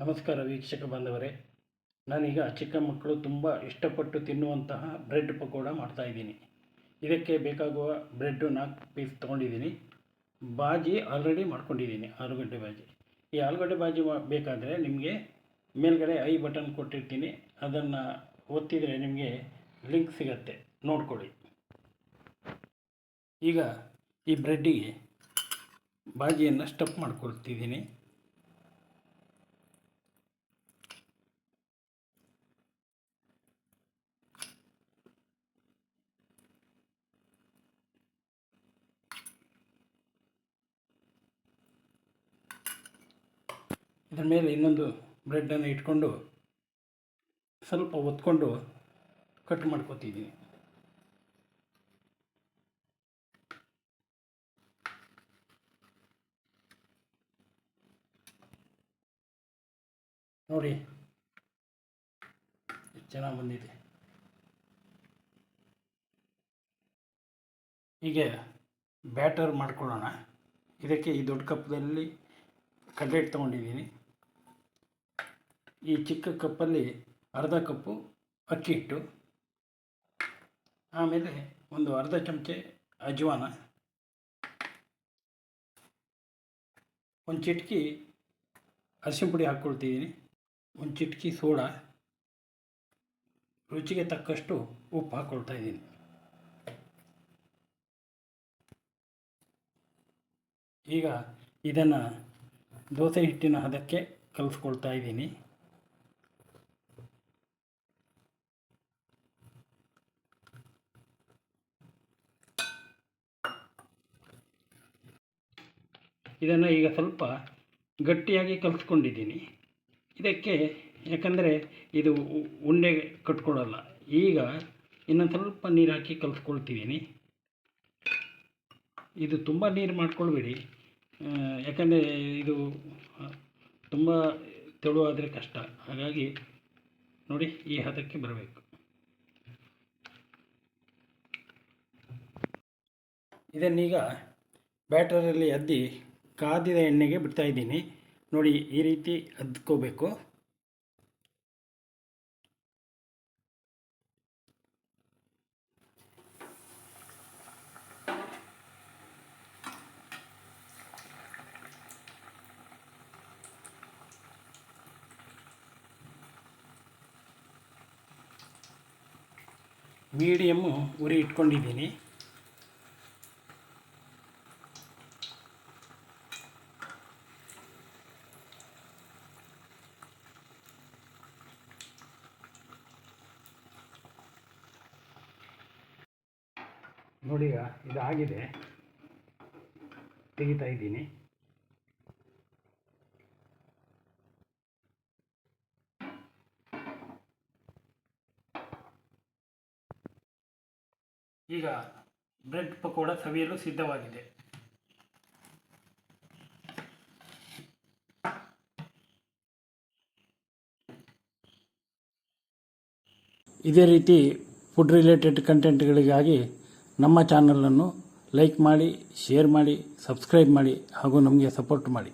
ನಮಸ್ಕಾರ ವೀಕ್ಷಕ ಬಾಂಧವರೇ. ನಾನೀಗ ಚಿಕ್ಕ ಮಕ್ಕಳು ತುಂಬ ಇಷ್ಟಪಟ್ಟು ತಿನ್ನುವಂತಹ ಬ್ರೆಡ್ ಪಕೋಡ ಮಾಡ್ತಾಯಿದ್ದೀನಿ ಇದಕ್ಕೆ ಬೇಕಾಗುವ ಬ್ರೆಡ್ಡು ನಾಲ್ಕು ಪೀಸ್ ತೊಗೊಂಡಿದ್ದೀನಿ. ಬಾಜಿ ಆಲ್ರೆಡಿ ಮಾಡ್ಕೊಂಡಿದ್ದೀನಿ, ಆಲೂಗಡ್ಡೆ ಬಾಜಿ. ಈ ಆಲೂಗಡ್ಡೆ ಬಾಜಿ ಬೇಕಾದರೆ ನಿಮಗೆ ಮೇಲ್ಗಡೆ ಐ ಬಟನ್ ಕೊಟ್ಟಿರ್ತೀನಿ. ಅದನ್ನು ಒತ್ತಿದರೆ ನಿಮಗೆ ಲಿಂಕ್ ಸಿಗತ್ತೆ. ನೋಡ್ಕೊಳ್ಳಿ. ಈಗ ಈ ಬ್ರೆಡ್ಡಿಗೆ ಬಾಜಿಯನ್ನು ಸ್ಟಫ್ ಮಾಡ್ಕೊಳ್ತಿದ್ದೀನಿ. ಇದರ ಮೇಲೆ ಇನ್ನೊಂದು ಬ್ರೆಡ್ಡನ್ನು ಇಟ್ಕೊಂಡು ಸ್ವಲ್ಪ ಒತ್ಕೊಂಡು ಕಟ್ ಮಾಡ್ಕೊತಿದ್ದೀನಿ. ನೋಡಿ, ಎಷ್ಟು ಚೆನ್ನಾಗಿ ಬಂದಿದೆ. ಹೀಗೆ ಬ್ಯಾಟರ್ ಮಾಡ್ಕೊಳ್ಳೋಣ. ಇದಕ್ಕೆ ಈ ದೊಡ್ಡ ಕಪ್ಪದಲ್ಲಿ ಕಡ್ಲೆಟ್ ತೊಗೊಂಡಿದ್ದೀನಿ. ಈ ಚಿಕ್ಕ ಕಪ್ಪಲ್ಲಿ ಅರ್ಧ ಕಪ್ಪು ಅಕ್ಕಿ ಹಿಟ್ಟು, ಆಮೇಲೆ ಒಂದು ಅರ್ಧ ಚಮಚೆ ಅಜ್ವಾನ, ಒಂದು ಚಿಟಕಿ ಅರಿಶಿನ ಪುಡಿ ಹಾಕ್ಕೊಳ್ತಿದ್ದೀನಿ, ಒಂದು ಚಿಟಕಿ ಸೋಡಾ, ರುಚಿಗೆ ತಕ್ಕಷ್ಟು ಉಪ್ಪು ಹಾಕ್ಕೊಳ್ತಾ ಇದ್ದೀನಿ. ಈಗ ಇದನ್ನು ದೋಸೆ ಹಿಟ್ಟಿನ ಹದಕ್ಕೆ ಕಲಿಸ್ಕೊಳ್ತಾ ಇದ್ದೀನಿ. ಇದನ್ನು ಈಗ ಸ್ವಲ್ಪ ಗಟ್ಟಿಯಾಗಿ ಕಲಿಸ್ಕೊಂಡಿದ್ದೀನಿ ಇದಕ್ಕೆ ಯಾಕಂದರೆ ಇದು ಉಂಡೆ ಕಟ್ಕೊಳ್ಳಲ್ಲ ಈಗ ಇನ್ನೊಂದು ಸ್ವಲ್ಪ ನೀರು ಹಾಕಿ ಕಲಿಸ್ಕೊಳ್ತಿದ್ದೀನಿ ಇದು ತುಂಬ ನೀರು ಮಾಡ್ಕೊಳ್ಬೇಡಿ. ಯಾಕಂದರೆ ಇದು ತುಂಬ ತೆಳುವಾದರೆ ಕಷ್ಟ. ಹಾಗಾಗಿ ನೋಡಿ ಈ ಹದಕ್ಕೆ ಬರಬೇಕು. ಇದನ್ನೀಗ ಬ್ಯಾಟರಲ್ಲಿ ಅದ್ದಿ ಕಾದಿದ ಎಣ್ಣೆಗೆ ಬಿಡ್ತಾ ಇದ್ದೀನಿ. ನೋಡಿ ಈ ರೀತಿ ಅದ್ಕೋಬೇಕು. ಮೀಡಿಯಮ್ಮು ಉರಿ ಇಟ್ಕೊಂಡಿದ್ದೀನಿ. ನೋಡಿ ಇದು ಇದಾಗಿದೆ ತೆಗಿತಾ ಇದ್ದೀನಿ. ಈಗ ಬ್ರೆಡ್ ಪಕೋಡ ಸವಿಯಲು ಸಿದ್ಧವಾಗಿದೆ. ಇದೇ ರೀತಿ ಫುಡ್ ರಿಲೇಟೆಡ್ ಕಂಟೆಂಟ್ಗಳಿಗಾಗಿ ನಮ್ಮ ಚಾನಲನ್ನು ಲೈಕ್ ಮಾಡಿ ಶೇರ್ ಮಾಡಿ ಸಬ್ಸ್ಕ್ರೈಬ್ ಮಾಡಿ ಹಾಗೂ ನಮಗೆ ಸಪೋರ್ಟ್ ಮಾಡಿ.